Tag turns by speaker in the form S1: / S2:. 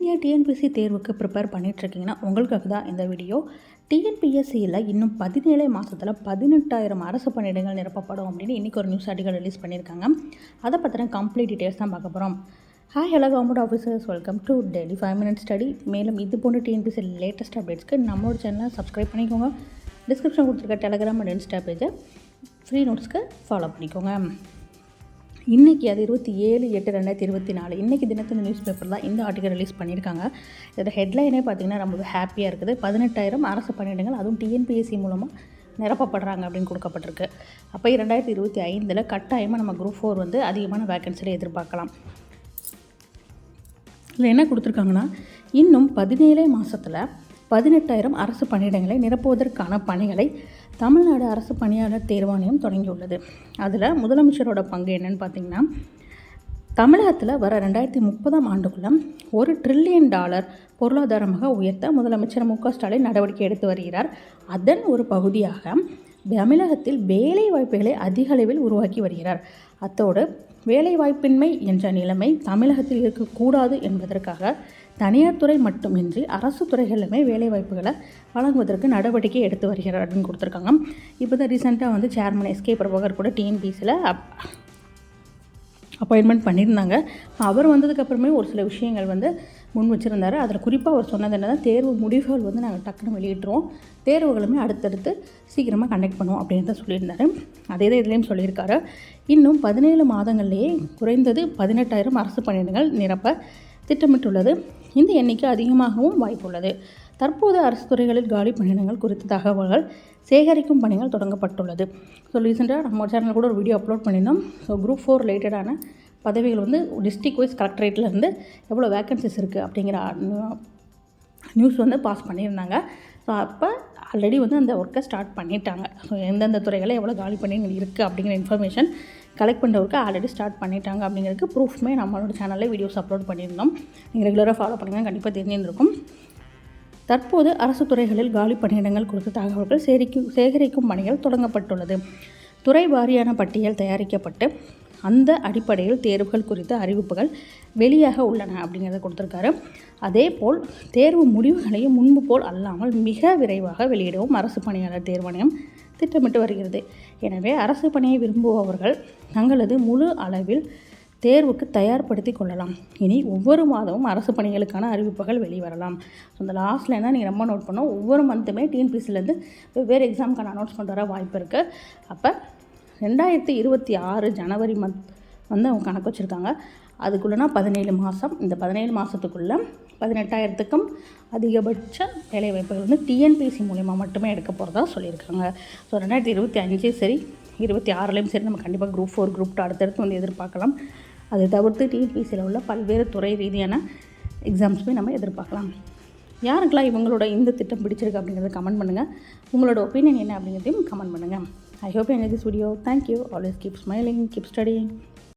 S1: நீங்கள் டிஎன்பிஎஸ்சி தேர்வுக்கு ப்ரிப்பேர் பண்ணிகிட்ருக்கீங்கன்னா உங்களுக்காக தான் இந்த வீடியோ டிஎன்பிஎஸ்சியில் இன்னும் பதினேழு மாதத்தில் பதினெட்டாயிரம் அரசு பணியிடங்கள் நிரப்பப்படும் அப்படின்னு இன்றைக்கி ஒரு நியூஸ் ஆர்டிகல் ரிலீஸ் பண்ணியிருக்காங்க. அதை பற்றின கம்ப்ளீட் டீட்டெயில்ஸ் தான் பார்க்க போகிறோம் hi hello government officers welcome to daily five minute study மேலும் இது போன்ற டிஎன்பிஎஸ்சி லேட்டஸ்ட் அப்டேட்ஸ்க்கு நம்மளோட சேனலை சப்ஸ்கிரைப் பண்ணிக்கோங்க. டிஸ்கிரிப்ஷன் கொடுத்துருக்க டெலகிராம் அண்ட் இன்ஸ்டா பேஜை ஃப்ரீ நோட்ஸ்க்கு ஃபாலோ பண்ணிக்கோங்க. இன்றைக்கி அது இருபத்தி ஏழு எட்டு ரெண்டாயிரத்தி இருபத்தி நாலு. இன்றைக்கி தினத்தந்தி நியூஸ் பேப்பர் தான் இந்த ஆர்டிக்கல் ரிலீஸ் பண்ணியிருக்காங்க. இதோட ஹெட்லைனே பார்த்திங்கன்னா ரொம்ப ஹாப்பியாக இருக்குது. பதினெட்டாயிரம் அரசு பணியிடங்கள் அதுவும் டிஎன்பிஎஸ்சி மூலமாக நிரப்பப்படுறாங்க அப்படின்னு கொடுக்கப்பட்டிருக்கு. அப்போ இரண்டாயிரத்தி இருபத்தி ஐந்தில் கட்டாயமாக நம்ம குரூப் ஃபோர் வந்து அதிகமான வேக்கன்சியில் எதிர்பார்க்கலாம். இதில் என்ன கொடுத்துருக்காங்கன்னா இன்னும் பதினேழே மாதத்தில் பதினெட்டாயிரம் அரசு பணியிடங்களை நிரப்புவதற்கான பணிகளை தமிழ்நாடு அரசு பணியாளர் தேர்வாணையம் தொடங்கியுள்ளது. அதில் முதலமைச்சரோட பங்கு என்னன்னு பார்த்தீங்கன்னா தமிழகத்தில் வர ரெண்டாயிரத்தி முப்பதாம் ஆண்டுக்குள்ள ஒரு ட்ரில்லியன் டாலர் பொருளாதாரமாக உயர்த்த முதலமைச்சர் மு க ஸ்டாலின் நடவடிக்கை எடுத்து வருகிறார். அதன் ஒரு பகுதியாக தமிழகத்தில் வேலை வாய்ப்புகளை அதிக அளவில் உருவாக்கி வருகிறார். அத்தோடு வேலைவாய்ப்பின்மை என்ற நிலைமை தமிழகத்தில் இருக்கக்கூடாது என்பதற்காக தனியார் துறை மட்டுமின்றி அரசு துறைகளிலுமே வேலைவாய்ப்புகளை வழங்குவதற்கு நடவடிக்கை எடுத்து வருகிறார் அப்படின்னு கொடுத்துருக்காங்க. இப்போ தான் ரீசெண்டாக வந்து சேர்மன் எஸ்கே பிரபாகர் கூட டிஎன்பிசியில் அப்பாயின்மெண்ட் பண்ணியிருந்தாங்க. அவர் வந்ததுக்கப்புறமே ஒரு சில விஷயங்கள் வந்து முன் வச்சுருந்தார். அதில் குறிப்பாக அவர் சொன்னது என்ன தேர்வு முடிவுகள் வந்து நாங்கள் டக்குன்னு வெளியிட்டுருவோம். தேர்வுகளுமே அடுத்தடுத்து சீக்கிரமாக கண்டக்ட் பண்ணுவோம் அப்படின்னு தான் சொல்லியிருந்தார். அதே தான் இதுலேயும் சொல்லியிருக்காரு. இன்னும் பதினேழு மாதங்கள்லேயே குறைந்தது பதினெட்டாயிரம் அரசு பணியிடங்கள் நிரப்ப திட்டமிட்டுள்ளது. இந்த எண்ணிக்கை அதிகமாகவும் வாய்ப்புள்ளது. தற்போது அரசு துறைகளில் காலி பணியிடங்கள் குறித்த தகவல்கள் சேகரிக்கும் பணிகள் தொடங்கப்பட்டுள்ளது. ஸோ ரீசெண்டாக நம்ம சேனல் கூட ஒரு வீடியோ அப்லோட் பண்ணியிருந்தோம். ஸோ குரூப் ஃபோர் ரிலேட்டடான பதவிகள் வந்து டிஸ்ட்ரிக் வைஸ் கலெக்டரேட்லேருந்து எவ்வளோ வேக்கன்சிஸ் இருக்குது அப்படிங்கிற நியூஸ் வந்து பாஸ் பண்ணியிருந்தாங்க. ஸோ அப்போ ஆல்ரெடி வந்து அந்த ஒர்க்கை ஸ்டார்ட் பண்ணிட்டாங்க. ஸோ எந்தெந்த துறைகளை எவ்வளோ காலி பண்ணி இருக்குது அப்படிங்கிற இன்ஃபர்மேஷன் கலெக்ட் பண்ணுற ஒர்க்கை ஆல்ரெடி ஸ்டார்ட் பண்ணிட்டாங்க அப்படிங்கிறதுக்கு ப்ரூஃப்மே நம்மளோட சேனலில் வீடியோஸ் அப்லோட் பண்ணியிருந்தோம். நீங்கள் ரெகுலராக ஃபாலோ பண்ணுங்கள் கண்டிப்பாக தெரிஞ்சிருந்திருக்கும். தற்போது அரசு துறைகளில் காலி பணியிடங்கள் குறித்த தகவல்கள் சேகரிக்கும் சேகரிக்கும் பணிகள் தொடங்கப்பட்டுள்ளது. துறை வாரியான பட்டியல் தயாரிக்கப்பட்டு அந்த அடிப்படையில் தேர்வுகள் குறித்த அறிவிப்புகள் வெளியாக உள்ளன அப்படிங்கிறத கொடுத்துருக்காரு. அதே போல் தேர்வு முடிவுகளையும் முன்பு போல் அல்லாமல் மிக விரைவாக வெளியிடவும் அரசு பணியாளர் தேர்வாணையம் திட்டமிட்டு வருகிறது. எனவே அரசு பணியை விரும்புபவர்கள் தங்களது முழு அளவில் தேர்வுக்கு தயார்படுத்தி கொள்ளலாம். இனி ஒவ்வொரு மாதமும் அரசு பணிகளுக்கான அறிவிப்புகள் வெளிவரலாம். ஸோ அந்த லாஸ்ட்டில் என்ன நீங்கள் ரொம்ப நோட் பண்ணோம் ஒவ்வொரு மந்த்துமே டிஎன்பிசிலேருந்து வெவ்வேறு எக்ஸாமுக்கான கொண்டு வர வாய்ப்பு இருக்குது அப்போ ரெண்டாயிரத்தி இருபத்தி ஆறு ஜனவரி மந்த் வந்து அவங்க கணக்கு வச்சுருக்காங்க. அதுக்குள்ளனா பதினேழு மாதம் இந்த பதினேழு மாதத்துக்குள்ளே பதினெட்டாயிரத்துக்கும் அதிகபட்ச வேலைவாய்ப்புகள் வந்து டிஎன்பிசி மூலிமா மட்டுமே எடுக்க போகிறதா சொல்லியிருக்காங்க. ஸோ ரெண்டாயிரத்தி இருபத்தி அஞ்சு சரி இருபத்தி ஆறுலேயும் சரி நம்ம கண்டிப்பாக குரூப் ஃபோர் குரூப் டூ அடுத்தடுத்து வந்து எதிர்பார்க்கலாம். அதை தவிர்த்து டிஎன்பிசியில் உள்ள பல்வேறு துறை ரீதியான எக்ஸாம்ஸுமே நம்ம எதிர்பார்க்கலாம். யாருக்கெல்லாம் இவங்களோட இந்த திட்டம் பிடிச்சிருக்கு அப்படிங்கிறத கமெண்ட் பண்ணுங்கள் உங்களோட ஒப்பீனியன் என்ன அப்படிங்கிறதையும் கமெண்ட் பண்ணுங்கள் I hope you enjoyed this video. Thank you. Always keep smiling, keep studying.